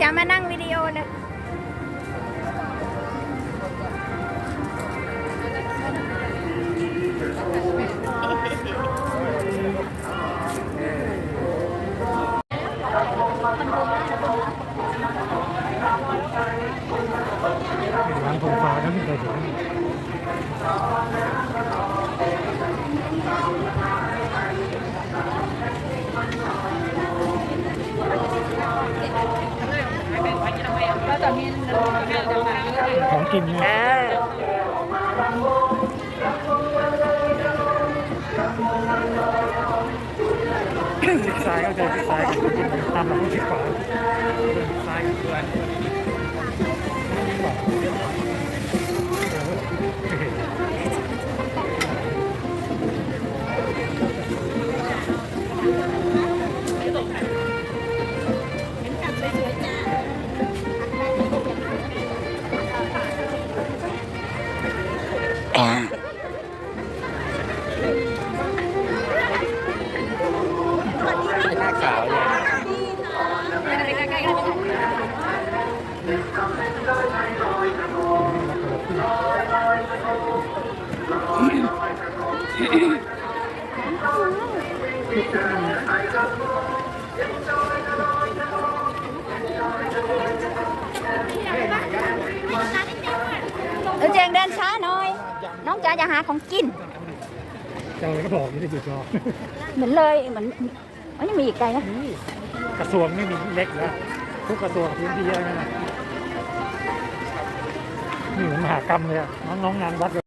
จะมานั่งวิดีโอเลยร้านธงฟ้าก็ไม่เคยเห็น แล้วแต่มีของกินเนี่ยเออชิดซ้ายก็เจอชิดซ้ายกับกินตามหลังชิดขวาซ้ายกับข วาหน้าขาวเนี่ยเออเจงเดินช้าหน่อยน้องจ๋าจะหาของกินเจ้าเลยก็บอกไม่ได้หยุดรอเหมือนเลยเหมือนอ๋อยังมีอีกไกลนะนี่กระทรวงไม่มีเล็กแล้วทุกกระทรวงพื้นที่เยอะนะนี่เหมือนมหากรรมเลยอะน้องๆงานวัด